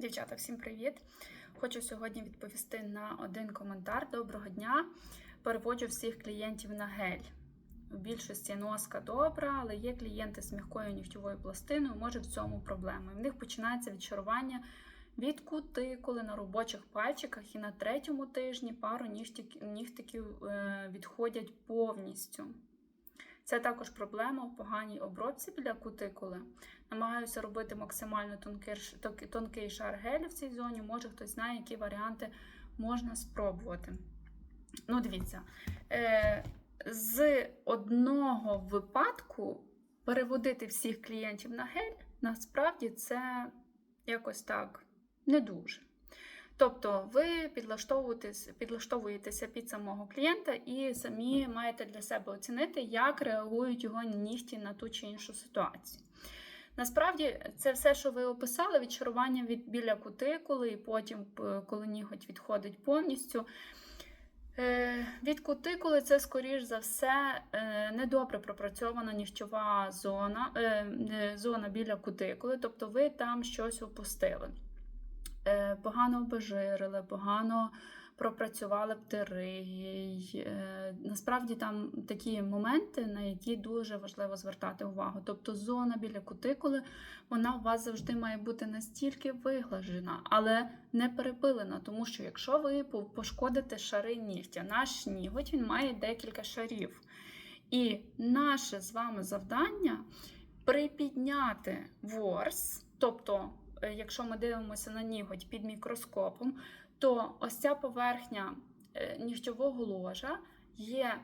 Дівчата, всім привіт! Хочу сьогодні відповісти на один коментар. Доброго дня! Переводжу всіх клієнтів на гель. У більшості носка добра, але є клієнти з м'якою нігтєвою пластиною, може в цьому проблема. В них починається відчарування від кутикули на робочих пальчиках, і на третьому тижні пару нігтиків е, відходять повністю. Це також проблема в поганій обробці біля кутикули. Намагаюся робити максимально тонкий, тонкий- шар гелю в цій зоні. Може хтось знає, які варіанти можна спробувати. Ну, дивіться, е, з одного випадку переводити всіх клієнтів на гель, насправді це якось так не дуже. Тобто ви підлаштовуєтеся під самого клієнта і самі маєте для себе оцінити, як реагують його нігті на ту чи іншу ситуацію. Насправді, це все, що ви описали, відчарування від біля кутикули, і потім, коли ніготь відходить повністю. Е, Від кутикули це, скоріш за все, е, недобре пропрацьована нігтєва зона, е, е, зона біля кутикули, тобто ви там щось опустили. Е, Погано обезжирили, погано пропрацювали птеригій. Е, Насправді там такі моменти, на які дуже важливо звертати увагу. Тобто зона біля кутикули, вона у вас завжди має бути настільки виглажена, але не перепилена. Тому що якщо ви пошкодите шари нігтя, наш ніготь він має декілька шарів. І наше з вами завдання припідняти ворс, тобто, якщо ми дивимося на ніготь під мікроскопом, то ось ця поверхня е, нігтєвого ложа є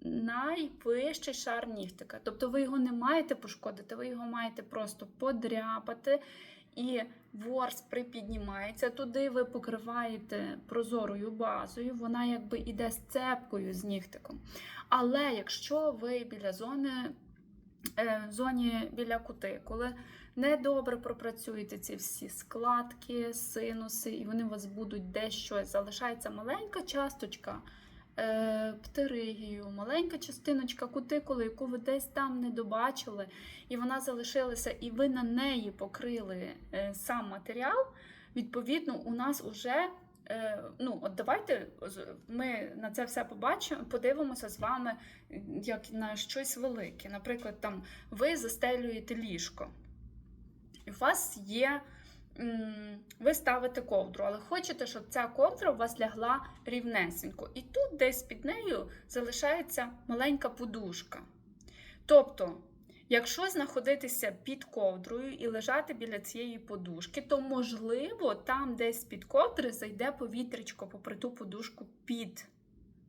найвищий шар нігтика. Тобто ви його не маєте пошкодити, ви його маєте просто подряпати. І ворс припіднімається, туди ви покриваєте прозорою базою, вона якби іде з цепкою з нігтиком. Але якщо ви біля зони, е, зоні біля кутикули недобре пропрацюєте ці всі складки, синуси, і вони у вас будуть десь щось. Залишається маленька часточка е, птеригію, маленька частиночка кутикули, яку ви десь там не добачили, і вона залишилася, і ви на неї покрили е, сам матеріал. Відповідно, у нас уже. е, Ну, от давайте ми на це все побачимо, подивимося з вами як на щось велике. Наприклад, там ви застелюєте ліжко. І у вас є. Ви ставите ковдру, але хочете, щоб ця ковдра у вас лягла рівнесенько. І тут десь під нею залишається маленька подушка. Тобто, якщо знаходитися під ковдрою і лежати біля цієї подушки, то можливо там десь під ковдри зайде повітрячко попри ту подушку під.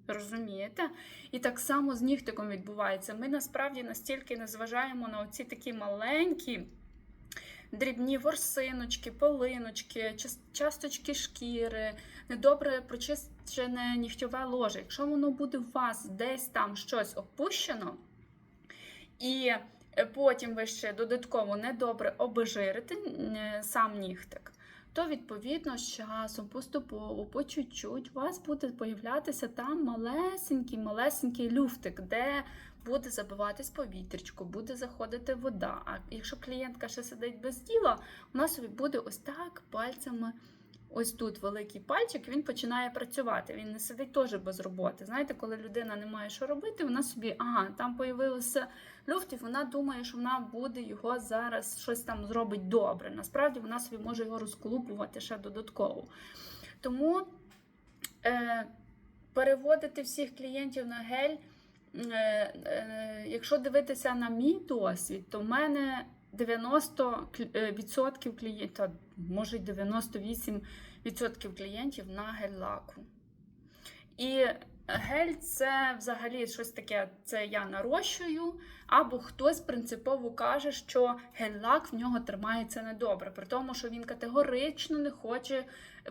Розумієте? І так само з нігтиком відбувається. Ми насправді настільки не зважаємо на оці такі маленькі дрібні ворсиночки, полиночки, часточки шкіри, недобре прочищене нігтьове ложе. Якщо воно буде у вас десь там щось опущено, і е, потім ви ще додатково недобре обезжирите е, сам нігтик, то відповідно з часом поступово, по чуть-чуть, у вас буде появлятися там малесенький, малесенький люфтик, де буде забиватись повітрячко, буде заходити вода. А якщо клієнтка ще сидить без діла, вона собі буде ось так пальцями. Ось тут великий пальчик, він починає працювати. Він не сидить теж без роботи. Знаєте, коли людина не має що робити, вона собі, ага, там появився люфт, і вона думає, що вона буде його зараз щось там зробить добре. Насправді вона собі може його розколупувати ще додатково. Тому е, переводити всіх клієнтів на гель. Е, е, якщо дивитися на мій досвід, то в мене 90% клієнтів, може 98% клієнтів на гель-лаку. І гель це взагалі щось таке, це я нарощую, або хтось принципово каже, що гель-лак в нього тримається недобре, при тому, що він категорично не хоче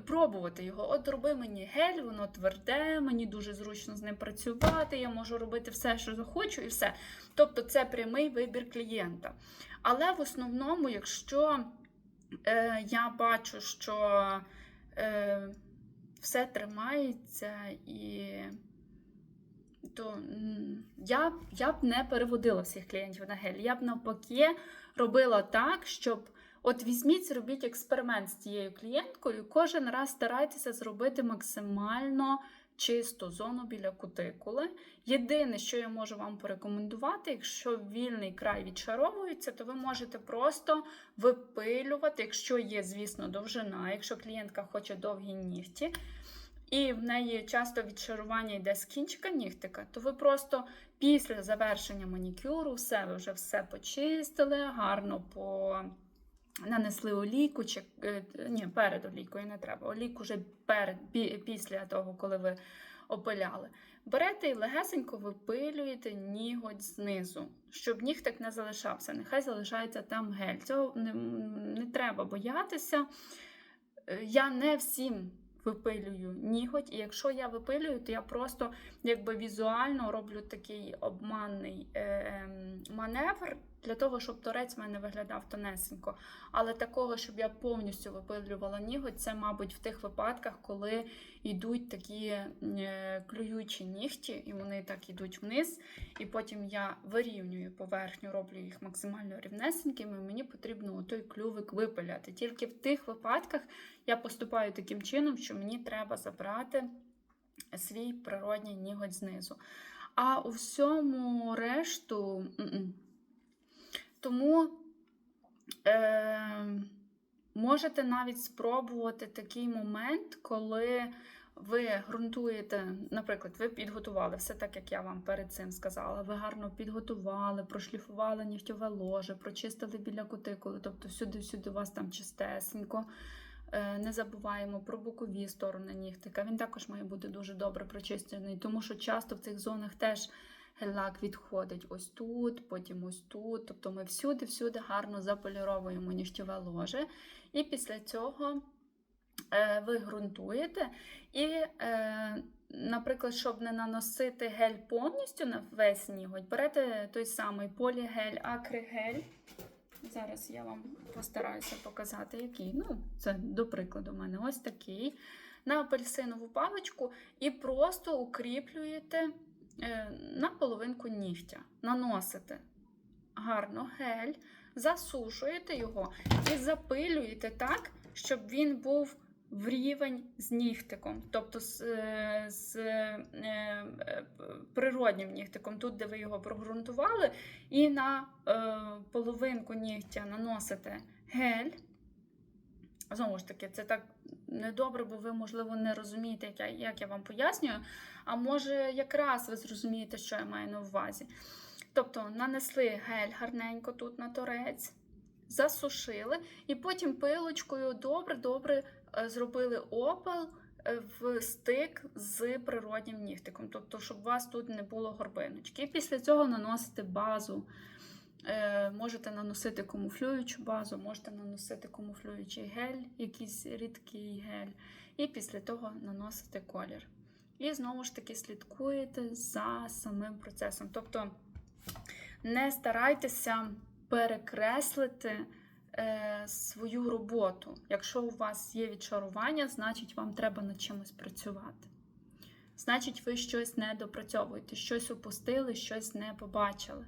пробувати його. От роби мені гель, воно тверде, мені дуже зручно з ним працювати, я можу робити все, що захочу, і все. Тобто це прямий вибір клієнта. Але в основному, якщо е, я бачу, що е, все тримається і. То я, я б не переводила всіх клієнтів на гель. Я б навпаки робила так, щоб От візьміть, зробіть експеримент з цією клієнткою. Кожен раз старайтеся зробити максимально чисту зону біля кутикули. Єдине, що я можу вам порекомендувати, якщо вільний край відшаровується, то ви можете просто випилювати, якщо є, звісно, довжина, якщо клієнтка хоче довгі нігті. І в неї часто відшарування йде з кінчика нігтика, то ви просто після завершення манікюру все, ви вже все почистили, гарно по... нанесли олійку, чи е, ні, перед олійкою не треба. Олійку вже перед, після того, коли ви опиляли. Берете і легесенько випилюєте ніготь знизу, щоб нігтик не залишався. Нехай залишається там гель. Цього не, не треба боятися. Е, Я не всім випилюю ніготь, і якщо я випилюю, то я просто якби візуально роблю такий обманний е, ем, маневр для того, щоб торець в мене виглядав тонесенько. Але такого, щоб я повністю випилювала ніготь, це, мабуть, в тих випадках, коли йдуть такі е, клюючі нігті, і вони так йдуть вниз. І потім я вирівнюю поверхню, роблю їх максимально рівнесенькими. Мені потрібно той клювик випиляти. Тільки в тих випадках я поступаю таким чином, що мені треба забрати свій природній ніготь знизу. А у всьому решту. Тому е, можете навіть спробувати такий момент, коли ви ґрунтуєте, наприклад, ви підготували все так, як я вам перед цим сказала. Ви гарно підготували, прошліфували нігтьове ложе, прочистили біля кутикули, тобто всюди-всюди у вас там чистесенько. Е, Не забуваємо про бокові сторони нігтика. Він також має бути дуже добре прочищений, тому що часто в цих зонах теж гель-лак відходить ось тут, потім ось тут. Тобто ми всюди-всюди гарно заполіровуємо нігтєве ложе. І після цього е, ви ґрунтуєте. І, е, наприклад, щоб не наносити гель повністю на весь ніготь, берете той самий полігель, акригель. Зараз я вам постараюся показати, який. Ну, це до прикладу, у мене ось такий. На апельсинову паличку і просто укріплюєте на половинку нігтя. Наносите гарно гель, засушуєте його і запилюєте так, щоб він був в рівень з нігтиком, тобто з, е, з е, е, природнім нігтиком, тут, де ви його прогрунтували, і на е, половинку нігтя наносите гель. Знову ж таки, це так недобре, бо ви, можливо, не розумієте, як я, як я вам пояснюю. А може, якраз ви зрозумієте, що я маю на увазі. Тобто, нанесли гель гарненько тут на торець, засушили, і потім пилочкою добре-добре е, зробили опал е, в стик з природнім нігтиком. Тобто, щоб у вас тут не було горбиночки. І після цього наносите базу. Е, Можете наносити камуфлюючу базу, можете наносити камуфлюючий гель, якийсь рідкий гель, і після того наносите колір. І знову ж таки слідкуєте за самим процесом. Тобто не старайтеся перекреслити е, свою роботу. Якщо у вас є відшарування, значить вам треба над чимось працювати. Значить, ви щось не допрацьовуєте, щось упустили, щось не побачили.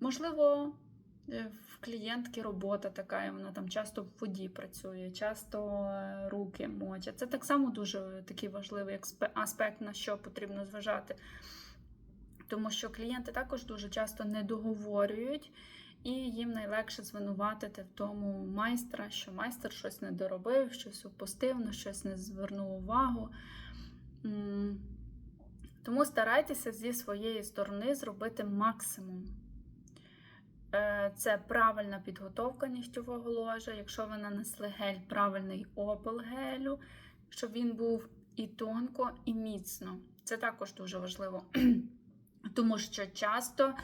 Можливо, е, в клієнтки робота така, і вона там часто в воді працює, часто е, руки мочать. Це так само дуже такий важливий аспект, на що потрібно зважати. Тому що клієнти також дуже часто не договорюють, і їм найлегше звинуватити в тому майстра, що майстер щось не доробив, щось упустив, на щось не звернув увагу. Тому старайтеся зі своєї сторони зробити максимум. Е, Це правильна підготовка нігтєвого ложа. Якщо ви нанесли гель, правильний опил гелю, щоб він був і тонко, і міцно. Це також дуже важливо, тому що часто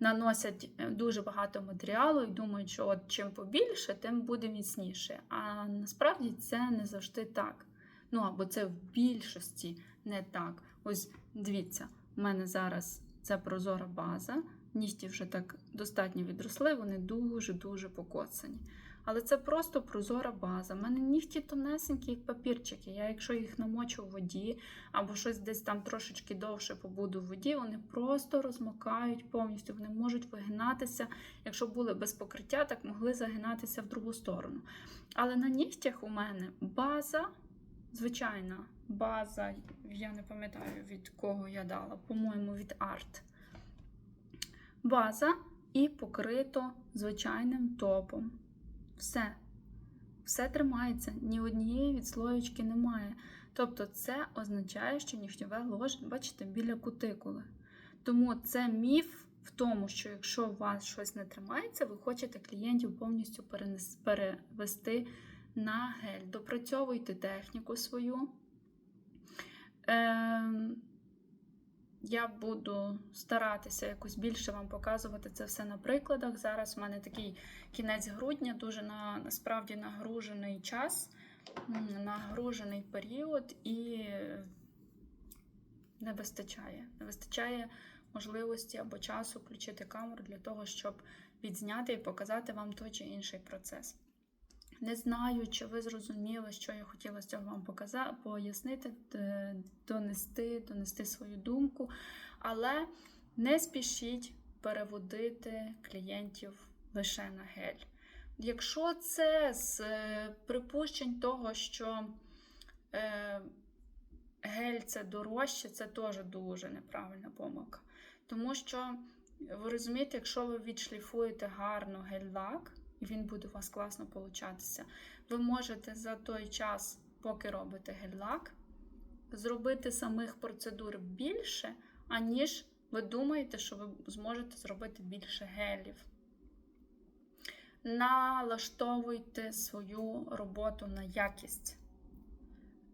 наносять е, дуже багато матеріалу і думають, що от чим побільше, тим буде міцніше. А насправді це не завжди так. Ну або це в більшості не так. Ось дивіться, в мене зараз це прозора база. Нігті вже так достатньо відросли, вони дуже-дуже покоцані. Але це просто прозора база. У мене нігті тонесенькі, як папірчики. Я, якщо їх намочу в воді або щось десь там трошечки довше побуду в воді, вони просто розмокають повністю. Вони можуть вигинатися. Якщо були без покриття, так могли загинатися в другу сторону. Але на нігтях у мене база, звичайна база, я не пам'ятаю від кого я дала, по-моєму, від Art. База і покрито звичайним топом. Все. Все тримається, ні однієї відслоєчки немає. Тобто, це означає, що нігтєве ложе, бачите, біля кутикули. Тому це міф в тому, що якщо у вас щось не тримається, ви хочете клієнтів повністю перевести на гель. Допрацьовуйте техніку свою. Е, я буду старатися якось більше вам показувати це все на прикладах. Зараз в мене такий кінець грудня, дуже на, насправді нагружений час, нагружений період і не вистачає. Не вистачає можливості або часу включити камеру для того, щоб відзняти і показати вам той чи інший процес. Не знаю, чи ви зрозуміли, що я хотіла з цього вам показати, пояснити, донести, донести свою думку, але не спішіть переводити клієнтів лише на гель. Якщо це з припущень того, що е, гель це дорожче, це теж дуже неправильна помилка. Тому що, ви розумієте, якщо ви відшліфуєте гарно гель-лак, і він буде у вас класно получатися. Ви можете за той час, поки робите гель-лак, зробити самих процедур більше, аніж ви думаєте, що ви зможете зробити більше гелів. Налаштовуйте свою роботу на якість.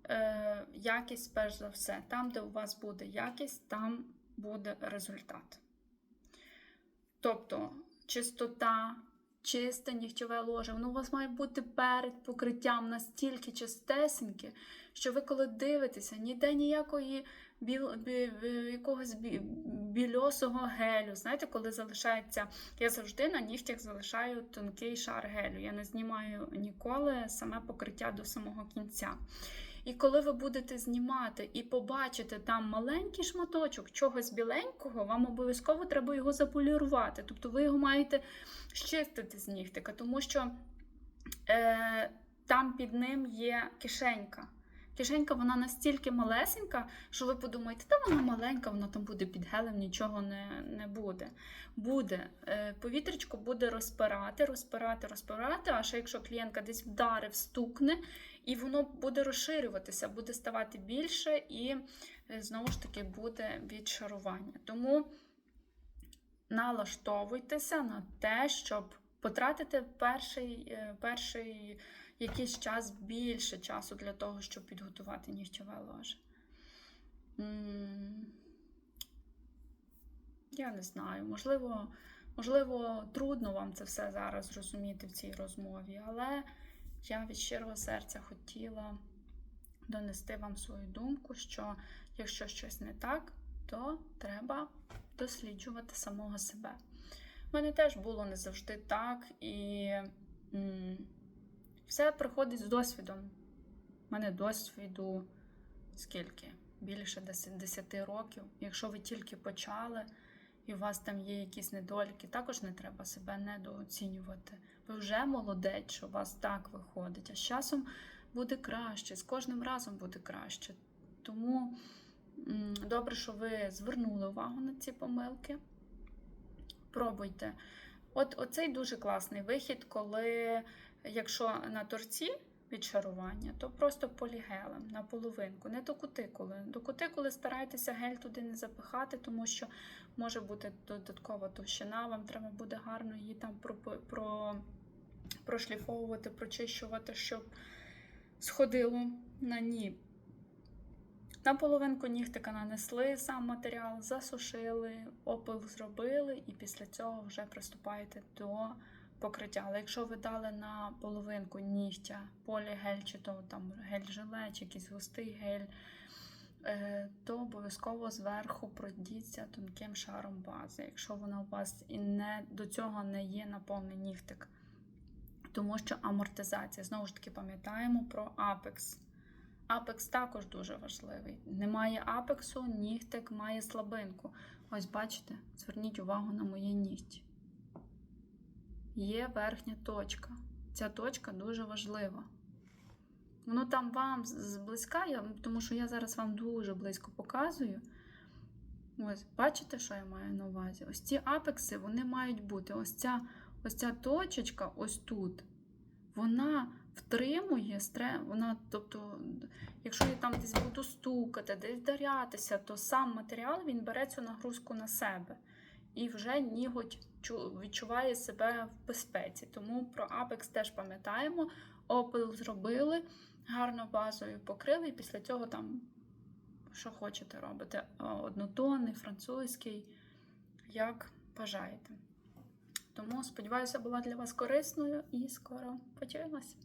Е, Якість, перш за все, там, де у вас буде якість, там буде результат. Тобто, чистота, чисте нігтєве ложе, воно у вас має бути перед покриттям настільки чистесеньке, що ви, коли дивитеся, ніде ніякої біл, бі, бі, якогось бі, більосого гелю. Знаєте, коли залишається, я завжди на нігтях залишаю тонкий шар гелю. Я не знімаю ніколи саме покриття до самого кінця. І коли ви будете знімати і побачите там маленький шматочок чогось біленького, вам обов'язково треба його заполірувати. Тобто ви його маєте щистити з нігтика, тому що е, там під ним є кишенька. Кишенька вона настільки малесенька, що ви подумаєте, та вона маленька, вона там буде під гелем, нічого не не буде. Буде. Е, повітрячко буде розпирати, розпирати, розпирати, а ще якщо клієнтка десь вдарив, стукне, і воно буде розширюватися, буде ставати більше, і е, знову ж таки буде відшарування. Тому налаштовуйтеся на те, щоб потратити перший, е, перший якийсь час більше часу для того, щоб підготувати нігтєве ложе. Я не знаю, можливо, можливо, трудно вам це все зараз зрозуміти в цій розмові, але я від щирого серця хотіла донести вам свою думку, що якщо щось не так, то треба досліджувати самого себе. У мене теж було не завжди так, і все приходить з досвідом. У мене досвіду скільки? Більше 10 років. Якщо ви тільки почали і у вас там є якісь недоліки, також не треба себе недооцінювати. Ви вже молодець, що у вас так виходить. А з часом буде краще, з кожним разом буде краще. Тому добре, що ви звернули увагу на ці помилки. Пробуйте. От Оцей дуже класний вихід, коли, якщо на торці відшарування, то просто полігелем на половинку, не до кутикули. До кутикули старайтеся гель туди не запихати, тому що може бути додаткова товщина, вам треба буде гарно її там про, про, прошліфовувати, прочищувати, щоб сходило на ні. На половинку нігтика нанесли сам матеріал, засушили, опил зробили, і після цього вже приступаєте до покриття. Але якщо ви дали на половинку нігтя полігель, чи то там гель-желе, чи якийсь густий гель, то обов'язково зверху пройдіться тонким шаром бази, якщо вона у вас і не до цього не є наповнений нігтик. Тому що амортизація, знову ж таки, пам'ятаємо про апекс. Апекс також дуже важливий. Немає апексу, нігтик має слабинку. Ось бачите, зверніть увагу на моє нігті. Є верхня точка. Ця точка дуже важлива. Воно там вам зблизька, тому що я зараз вам дуже близько показую. Ось, бачите, що я маю на увазі? Ось ці апекси вони мають бути. Ось ця, ось ця точечка, ось тут, вона втримує стре, вона, тобто, якщо я там десь буду стукати, десь вдарятися, то сам матеріал він бере цю нагрузку на себе. І вже ніготь відчуває себе в безпеці. Тому про апекс теж пам'ятаємо. Опил зробили, гарно базою покрили, і після цього там що хочете робите. Е, Однотонний, французький, як бажаєте. Тому сподіваюся, була для вас корисною і скоро почуємось.